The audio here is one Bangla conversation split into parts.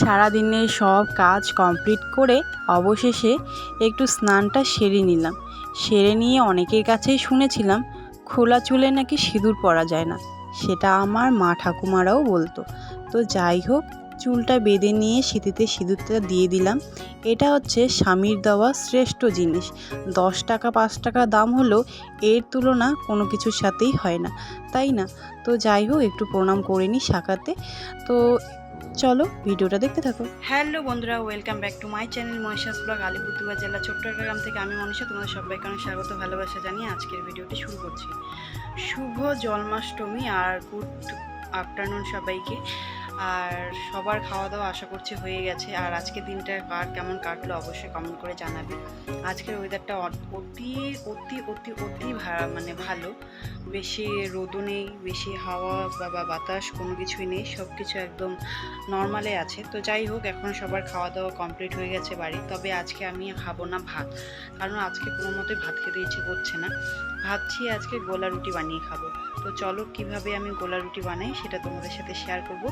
সারাদিনের সব কাজ কমপ্লিট করে অবশেষে একটু স্নানটা সেরে নিলাম। সেরে নিয়ে অনেকের কাছেই শুনেছিলাম, খোলা চুলে নাকি সিঁদুর পরা যায় না। সেটা আমার মা ঠাকুমারাও বলতো। তো যাই হোক, চুলটা বেঁধে নিয়ে সিঁথিতে সিঁদুরটা দিয়ে দিলাম। এটা হচ্ছে স্বামীর দেওয়া শ্রেষ্ঠ জিনিস। দশ টাকা, পাঁচ টাকা দাম হলেও এর তুলনা কোনো কিছুর সাথেই হয় না, তাই না? তো যাই হোক, একটু প্রণাম করে নিই শাখাতে। তো চলো ভিডিওটা দেখতে থাকো। হ্যালো বন্ধুরা welcome back to my channel Mahesh's blog Alipurduar জেলা ছোট্ট গ্রাম থেকে আমি মনীষা, তোমাদের সবাইকে অনেক স্বাগত, ভালোবাসা জানিয়ে আজকের ভিডিওটি শুরু করছি। শুভ জন্মাষ্টমী আর গুড আফটারনুন সবাইকে। আর সবার খাওয়া দাওয়া আশা করছি হয়ে গেছে। আর আজকের দিনটা কার কেমন কাটলো অবশ্যই কমেন্ট করে জানাবে। আজকের ওয়েদারটা অতি অতি অতি অতি মানে ভালো। বেশি রোদও নেই, বেশি হাওয়া বা বা বাতাস কোনো কিছুই নেই। সব কিছু একদম নর্মালে আছে। তো যাই হোক, এখন সবার খাওয়া দাওয়া কমপ্লিট হয়ে গেছে বাড়ি তবে আজকে আমি খাব না ভাত। কারণ আজকে কোনো মতে ভাত খেতে ইচ্ছে করছে না। ভাবছি আজকে গোলা রুটি বানিয়ে খাব। তো চলো কীভাবে আমি গোলা রুটি বানাই সেটা তোমাদের সাথে শেয়ার করব।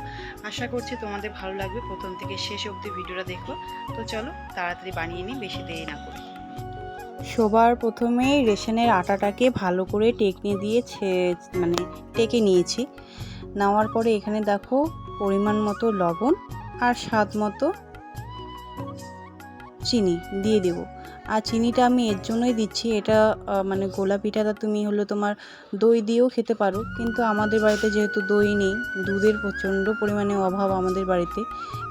আশা করছি তোমাদের ভালো লাগবে। প্রথম থেকে শেষ অবধি ভিডিওটা দেখো। তো চলো, তাড়াতাড়ি বানিয়ে নিই, বেশি দেরি না করে। সবার প্রথমে রেশনের আটাটাকে ভালো করে টেকনে দিয়ে মানে টেকে নিয়েছি। নেওয়ার পরে এখানে দেখো পরিমাণ মতো লবণ আর স্বাদ মতো চিনি দিয়ে দেব। আর চিনিটা আমি এর জন্যই দিচ্ছি। এটা মানে গোলা পিঠাটা তুমি হলো তোমার দই দিয়েও খেতে পারো। কিন্তু আমাদের বাড়িতে যেহেতু দই নেই, দুধের প্রচণ্ড পরিমাণে অভাব আমাদের বাড়িতে।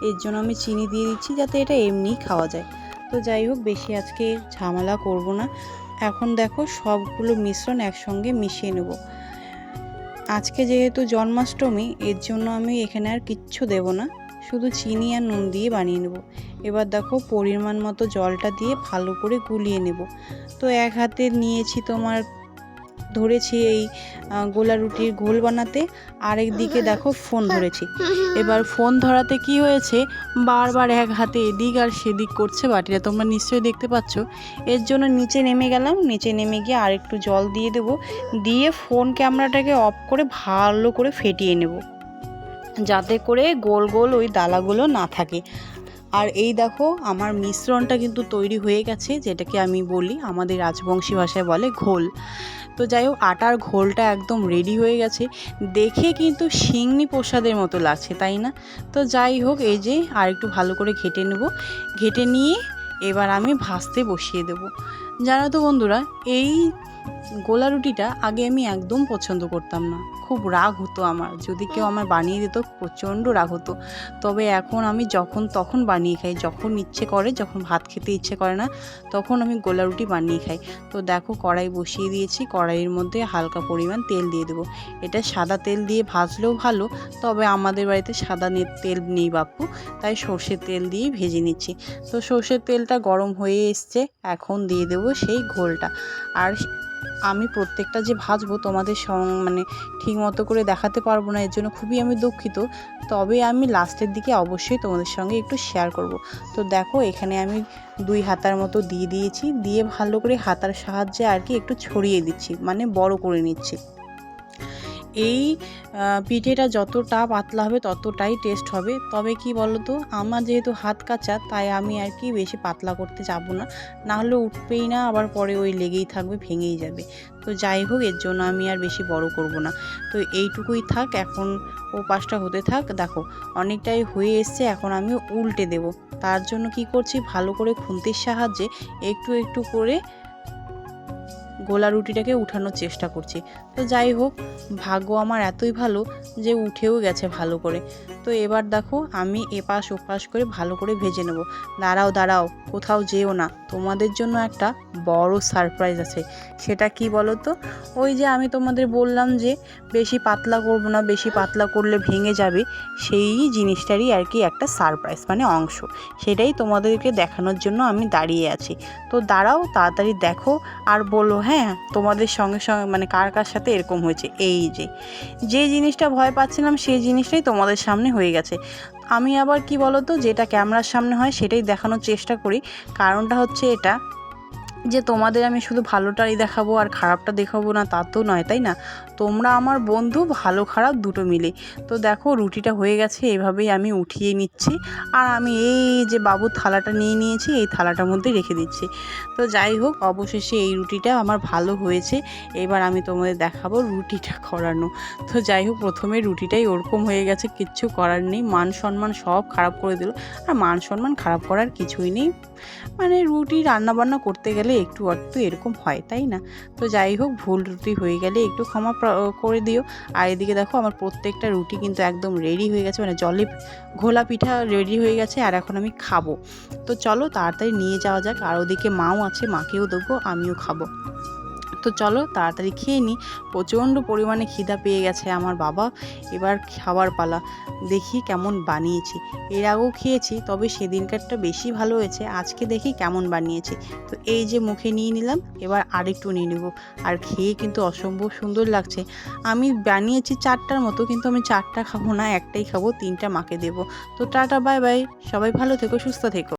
এর জন্য আমি চিনি দিয়ে দিচ্ছি যাতে এটা এমনিই খাওয়া যায়। তো যাই হোক, বেশি আজকে ঝামেলা করব না। এখন দেখো সবগুলো মিশ্রণ একসঙ্গে মিশিয়ে নেব। আজকে যেহেতু জন্মাষ্টমী, এর জন্য আমি এখানে আর কিচ্ছু দেব না। শুধু চিনি আর নুন দিয়ে বানিয়ে নেব। এবার দেখো পরিমাণ মতো জলটা দিয়ে ভালো করে গুলিয়ে নেব। তো এক হাতে নিয়েছি তোমার, ধরেছি এই গোলা রুটির ঘোল বানাতে, আরেক দিকে দেখো ফোন ধরেছি। এবার ফোন ধরাতে কি হয়েছে? বারবার এক হাতে এদিক আর সেদিক করছে বাটিটা। তোমরা নিশ্চয়ই দেখতে পাচ্ছ। এর জন্য নিচে নেমে গেলাম। নিচে নেমে গিয়ে আরেকটু জল দিয়ে দেব। দিয়ে ফোন ক্যামেরাটাকে অফ করে ভালো করে ফেটিয়ে নেব। যাতে করে গোল গোল ওই দালাগুলো না থাকে। আর এই দেখো, আমার মিশ্রণটা কিন্তু তৈরি হয়ে গেছে, যেটাকে আমি বলি, আমাদের রাজবংশী ভাষায় বলে ঘোল। তো যাই হোক, আটার ঘোলটা একদম রেডি হয়ে গেছে। দেখে কিন্তু শিংনি প্রসাদের মতো লাগছে, তাই না? তো যাই হোক, এই যে আর একটু ভালো করে ঘেটে নেব। ঘেটে নিয়ে এবার আমি ভাজতে বসিয়ে দেব। জানো তো বন্ধুরা, এই গোলা রুটিটা আগে আমি একদম পছন্দ করতাম না। খুব রাগ হতো আমার। যদি কেউ আমার বানিয়ে দিত, প্রচণ্ড রাগ হতো। তবে এখন আমি যখন তখন বানিয়ে খাই। যখন ইচ্ছে করে, যখন ভাত খেতে ইচ্ছে করে না, তখন আমি গোলা রুটি বানিয়ে খাই। তো দেখো, কড়াই বসিয়ে দিয়েছি। কড়াইয়ের মধ্যে হালকা পরিমাণ তেল দিয়ে দেবো। এটা সাদা তেল দিয়ে ভাজলেও ভালো, তবে আমাদের বাড়িতে সাদা তেল নেই বাপু তাই সর্ষের তেল দিয়ে ভেজে নিচ্ছি। তো সর্ষের তেলটা গরম হয়ে এসছে। এখন দিয়ে দেবো সেই ঘোলটা। আর আমি প্রত্যেকটা যে ভাজবো তোমাদের মানে ঠিক মতো করে দেখাতে পারব না, এর জন্য খুবই আমি দুঃখিত। তবে আমি লাস্টের দিকে অবশ্যই তোমাদের সঙ্গে একটু শেয়ার করব। তো দেখো, এখানে আমি দুই হাতার মতো দিয়ে দিয়েছি, দিয়ে ভালো করে হাতার সাহায্যে আর কি একটু ছড়িয়ে দিচ্ছি মানে বড় করে নিচ্ছি। এই পিঠেটা যতটা পাতলা হবে ততটাই টেস্ট হবে। তবে কি বলতো, আমার যেহেতু হাত কাঁচা, তাই আমি আর কি বেশি পাতলা করতে যাব না। না হলে উঠবেই না, আবার পরে ওই লেগেই থাকবে, ভেঙেই যাবে। তো যাই হোক, এর জন্য আমি আর বেশি বড় করব না। তো এইটুকুই থাক, এখন ও পাশটা হতে থাক। দেখো, অনেকটাই হয়ে এসছে, এখন আমি উল্টে দেব। তার জন্য কি করছি, ভালো করে খুন্তির সাহায্যে একটু একটু করে গোলা রুটিটাকে উঠানোর চেষ্টা করছি। তো যাই হোক, ভাগ্য আমার এতই ভালো যে উঠেও গেছে ভালো করে। তো এবার দেখো, আমি এপাশ ওপাশ করে ভালো করে ভেজে নেব। দাঁড়াও দাঁড়াও, কোথাও যেও না। তোমাদের জন্য একটা বড় সারপ্রাইজ আছে। সেটা কি বলো তো ওই যে আমি তোমাদের বললাম যে বেশি পাতলা করব না, বেশি পাতলা করলে ভেঙে যাবে, সেই জিনিসটারই আর কি একটা সারপ্রাইজ মানে অংশ। সেটাই তোমাদেরকে দেখানোর জন্য আমি দাঁড়িয়ে আছি। তো দাঁড়াও, তাড়াতাড়ি দেখো আর বলো হ্যাঁ তোমাদের সঙ্গে সঙ্গে মানে কার কার সাথে এরকম হয়েছে? এই যে যে জিনিসটা ভয় পাচ্ছিলাম সেই জিনিসটাই তোমাদের সামনে হয়ে গেছে। আমি আবার কি বলতো, যেটা ক্যামেরার সামনে হয় সেটাই দেখানোর চেষ্টা করি। কারণটা হচ্ছে এটা যে তোমাদের আমি শুধু ভালোটাই দেখাবো আর খারাপটা দেখাবো না, তা তো নয়, তাই না? তোমরা আমার বন্ধু, ভালো খারাপ দুটো মিলে। তো দেখো, রুটিটা হয়ে গেছে, এভাবেই আমি উঠিয়ে নিচ্ছি। আর আমি এই যে বাবুর থালাটা নিয়ে নিয়েছি, এই থালাটার মধ্যে রেখে দিচ্ছি। তো যাই হোক, অবশেষে এই রুটিটা আমার ভালো হয়েছে। এবার আমি তোমাদের দেখাবো রুটিটা করানো। তো যাই হোক, প্রথমে রুটিটাই ওরকম হয়ে গেছে, কিচ্ছু করার নেই। মান সম্মান সব খারাপ করে দিল। আর মান সম্মান খারাপ করার কিছুই নেই। মানে রুটি রান্না বান্না করতে গেলে একটু একটু এরকম হয়, তাই না? তো যাই হোক, ভুল রুটি হয়ে গেলে একটু ক্ষমা করে দিও। আর এদিকে দেখো আমার প্রত্যেকটা রুটি কিন্তু একদম রেডি হয়ে গেছে মানে জলে ঘোলা পিঠা রেডি হয়ে গেছে আর এখন আমি খাব। তো চলো তাড়াতাড়ি নিয়ে যাওয়া যাক, আর ওদিকে মাও আছে, মাকেও দেবো, আমিও খাব। তো চলো তাড়াতাড়ি খেয়ে নিই প্রচণ্ড পরিমাণে খিদা পেয়ে গেছে আমার বাবা। এবার খাবার পালা। দেখি কেমন বানিয়েছি। এর আগেও খেয়েছি, তবে সেদিনকারটা বেশি ভালো হয়েছে। আজকে দেখি কেমন বানিয়েছি। তো এই যে মুখে নিয়ে নিলাম, এবার আরেকটু নিয়ে নেব। আর খেয়ে কিন্তু অসম্ভব সুন্দর লাগছে। আমি বানিয়েছি চারটার মতো, কিন্তু আমি চারটা খাব না, একটাই খাব, তিনটা মাকে দেবো। তো টাটা, বাই বাই। সবাই ভালো থেকো, সুস্থ থেকো।